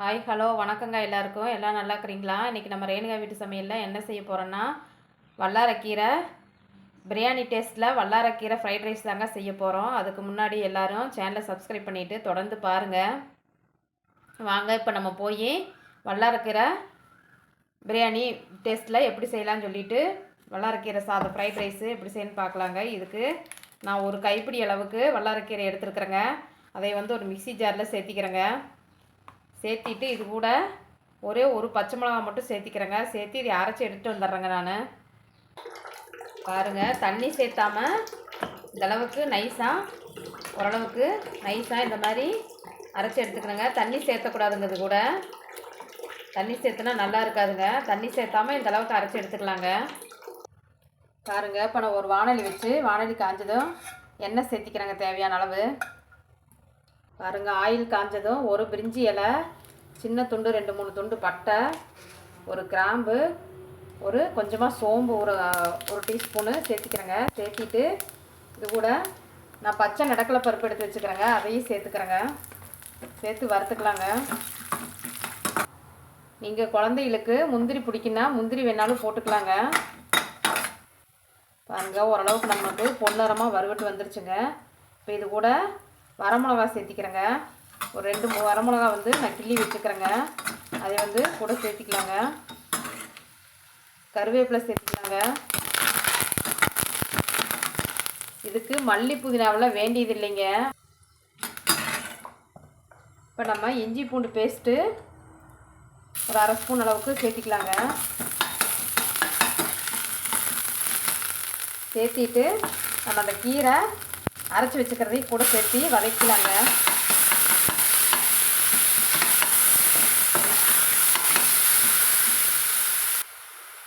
Hi hello வணக்கங்க எல்லாருக்கும். எல்லாம் நல்லா இருக்கிறீங்களா? இன்றைக்கி நம்ம ரேணுகா வீட்டு சமையலில் என்ன செய்ய போகிறோன்னா வல்லாரக்கீரை பிரியாணி டேஸ்ட்டில் வல்லாரக்கீரை ஃப்ரைட் ரைஸ் தாங்க செய்ய போகிறோம் அதுக்கு முன்னாடி எல்லோரும் சேனலை சப்ஸ்கிரைப் பண்ணிவிட்டு தொடர்ந்து பாருங்கள் வாங்க இப்போ நம்ம போய் வல்லாரக்கீரை பிரியாணி டேஸ்ட்டில் எப்படி செய்யலாம்னு சொல்லிட்டு வல்லாரக்கீரை சாதம் ஃப்ரைட் ரைஸு எப்படி செய்யணும்னு பார்க்கலாங்க இதுக்கு நான் ஒரு கைப்பிடி அளவுக்கு வல்லாரக்கீரை எடுத்துருக்குறேங்க. அதை வந்து ஒரு மிக்ஸி ஜாரில் சேர்த்திக்கிறேங்க. சேர்த்திட்டு இது கூட ஒரே ஒரு பச்சை மிளகா மட்டும் சேர்த்திக்கிறேங்க. சேர்த்து இதை அரைச்சி எடுத்துகிட்டு வந்துடுறேங்க நான். பாருங்கள் தண்ணி சேர்த்தாம இந்தளவுக்கு நைஸாக ஓரளவுக்கு நைஸாக இந்த மாதிரி அரைச்சி எடுத்துக்கிறேங்க தண்ணி சேர்த்தக்கூடாதுங்க இது கூட. தண்ணி சேர்த்துனா நல்லா இருக்காதுங்க. தண்ணி சேர்த்தாம இந்த அளவுக்கு அரைச்சி எடுத்துக்கலாங்க. பாருங்க இப்போ நான் ஒரு வானொலி வச்சு வானொலி காஞ்சதும் எண்ணெய் சேர்த்திக்கிறேங்க தேவையான அளவு. பாருங்க ஆயில் காஞ்சதும் ஒரு பிரிஞ்சி இலை சின்ன துண்டு ரெண்டு மூணு துண்டு பட்டை ஒரு கிராம்பு ஒரு கொஞ்சமாக சோம்பு ஒரு ஒரு டீஸ்பூனு சேர்த்திக்கிறேங்க. சேர்த்திட்டு இது கூட நான் பச்சை நடக்கலை பருப்பு எடுத்து வச்சுக்கிறேங்க. அதையும் சேர்த்துக்கிறேங்க. சேர்த்து வறுத்துக்கலாங்க. நீங்கள் குழந்தைகளுக்கு முந்திரி பிடிக்குன்னா முந்திரி வேணாலும் போட்டுக்கலாங்க. பாருங்க ஓரளவுக்கு நமக்கு பொன்னரமாக வறுவட்டு வந்துருச்சுங்க. இப்போ இது கூட வரமிளகா சேர்த்திக்கிறேங்க. ஒரு ரெண்டு மூணு வரமிளகா வந்து நான் கிள்ளி வச்சுக்கிறேங்க. அதை வந்து கூட சேர்த்திக்கலாங்க. கருவேப்பிலை சேர்த்துக்கலாங்க. இதுக்கு மல்லி புதினாவெல்லாம் வேண்டியது இல்லைங்க. இப்போ நம்ம இஞ்சி பூண்டு பேஸ்ட்டு ஒரு அரை ஸ்பூன் அளவுக்கு சேர்த்திக்கலாங்க. சேர்த்திட்டு நம்ம அந்த கீரை அரைச்சி வச்சுக்கிறதையும் கூட சேர்த்து வதக்கலாங்க.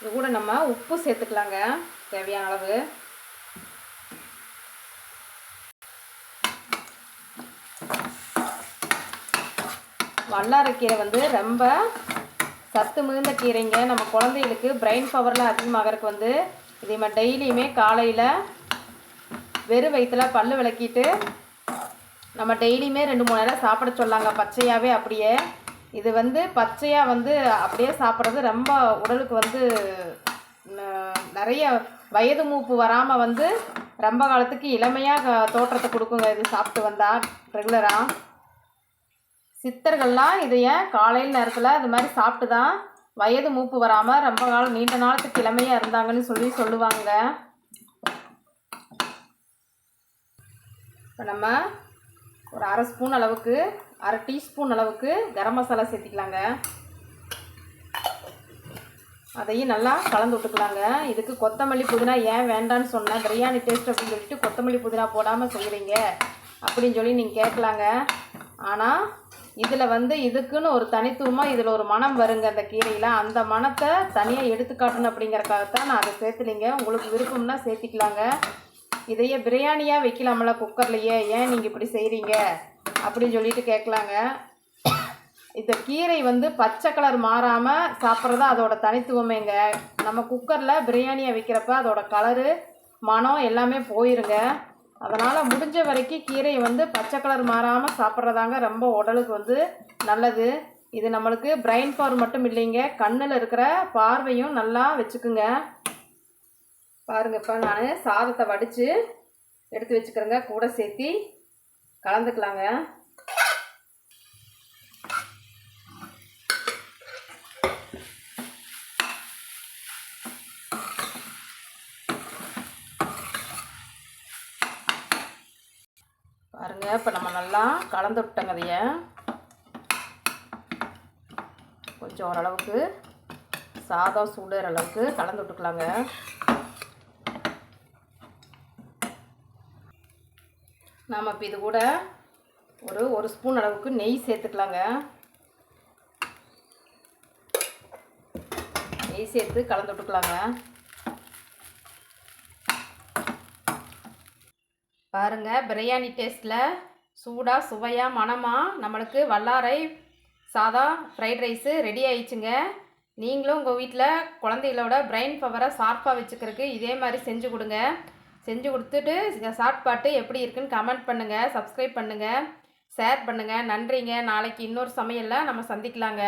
இது கூட நம்ம உப்பு சேர்த்துக்கலாங்க தேவையான அளவு. வல்லாரக்கீரை வந்து ரொம்ப சத்து மிகுந்த கீரைங்க. நம்ம குழந்தைகளுக்கு பிரெயின் பவர்லாம் அதிகமாகறதுக்கு வந்து. இதே மாதிரி டெய்லியுமே காலையில் வெறும் வயிற்றில் பல் விளக்கிட்டு நம்ம டெய்லியுமே ரெண்டு மூணு நேரம் சாப்பிட சொல்லாங்க. பச்சையாகவே அப்படியே. இது வந்து பச்சையாக வந்து அப்படியே சாப்பிட்றது ரொம்ப உடலுக்கு வந்து நிறைய வயது மூப்பு வராமல் வந்து ரொம்ப காலத்துக்கு இளமையாக தோற்றத்தை கொடுக்குங்க. இது சாப்பிட்டு வந்தால் ரெகுலராக சித்தர்கள்லாம் இதையே காலையில் நேரத்தில் இது மாதிரி சாப்பிட்டு தான் வயது மூப்பு வராமல் ரொம்ப காலம் நீண்ட நாளத்துக்கு இளமையாக இருந்தாங்கன்னு சொல்லி சொல்லுவாங்க. இப்போ நம்ம ஒரு அரை ஸ்பூன் அளவுக்கு அரை டீஸ்பூன் அளவுக்கு கரம் மசாலா சேர்த்திக்கலாங்க. அதையும் நல்லா கலந்து விட்டுக்கலாங்க. இதுக்கு கொத்தமல்லி புதினா ஏன் வேண்டான்னு சொன்னேன். பிரியாணி டேஸ்ட் அப்படின்னு சொல்லிட்டு கொத்தமல்லி புதினா போடாமல் செய்கிறீங்க அப்படின்னு சொல்லி நீங்கள் கேட்கலாங்க. ஆனால் இதில் வந்து இதுக்குன்னு ஒரு தனித்துவமாக இதில் ஒரு மனம் வருங்க அந்த கீரையில். அந்த மணத்தை தனியாக எடுத்துக்காட்டணும் அப்படிங்கிறக்காகத்தான் நான் அதை சேர்த்துலிங்க. உங்களுக்கு விருப்பம்னா சேர்த்திக்கலாங்க. இதையே பிரியாணியாக வைக்கலாம்ல குக்கர்லையே. ஏன் நீங்கள் இப்படி செய்கிறீங்க அப்படின்னு சொல்லிட்டு கேட்கலாங்க இந்த கீரை வந்து பச்சை கலர் மாறாமல் சாப்பிட்றது அதோட தனித்துவமேங்க. நம்ம குக்கரில் பிரியாணியை வைக்கிறப்ப அதோட கலரு மனம் எல்லாமே போயிருங்க. அதனால் முடிஞ்ச வரைக்கும் கீரையை வந்து பச்சை கலர் மாறாமல் சாப்பிட்றதாங்க ரொம்ப உடலுக்கு வந்து நல்லது. இது நம்மளுக்கு பிரெயின் பவர் மட்டும் இல்லைங்க. கண்ணில் இருக்கிற பார்வையும் நல்லா வச்சுக்குங்க. பாருங்க இப்போ நான் சாதத்தை வடித்து எடுத்து வச்சுக்கிறேங்க. கூட சேர்த்தி கலந்துக்கலாங்க. பாருங்க இப்போ நம்ம நல்லா கலந்து விட்டோங்க அதைய. கொஞ்சம் ஓரளவுக்கு சாதம் சூடுற அளவுக்கு கலந்து விட்டுக்கலாங்க. நாம் இப்போ இது கூட ஒரு ஒரு ஸ்பூன் அளவுக்கு நெய் சேர்த்துக்கலாங்க. நெய் சேர்த்து கலந்து விட்டுக்கலாங்க. பாருங்கள் பிரியாணி டேஸ்ட்டில் சூடாக சுவையாக மணமாக நம்மளுக்கு வல்லாரை சாதா ஃப்ரைட் ரைஸு ரெடி ஆயிடுச்சுங்க. நீங்களும் உங்கள் வீட்டில் குழந்தைகளோட பிரெயின் பவரை ஷார்ப்பாக வச்சுக்கிறதுக்கு இதே மாதிரி செஞ்சு கொடுங்க. செஞ்சு கொடுத்துட்டு ஷார்ட் பாட்டு எப்படி இருக்குன்னு கமெண்ட் பண்ணுங்கள் சப்ஸ்கிரைப் பண்ணுங்கள் ஷேர் பண்ணுங்கள் நன்றிங்க. நாளைக்கு இன்னொரு சமையலில் நம்ம சந்திக்கலாங்க.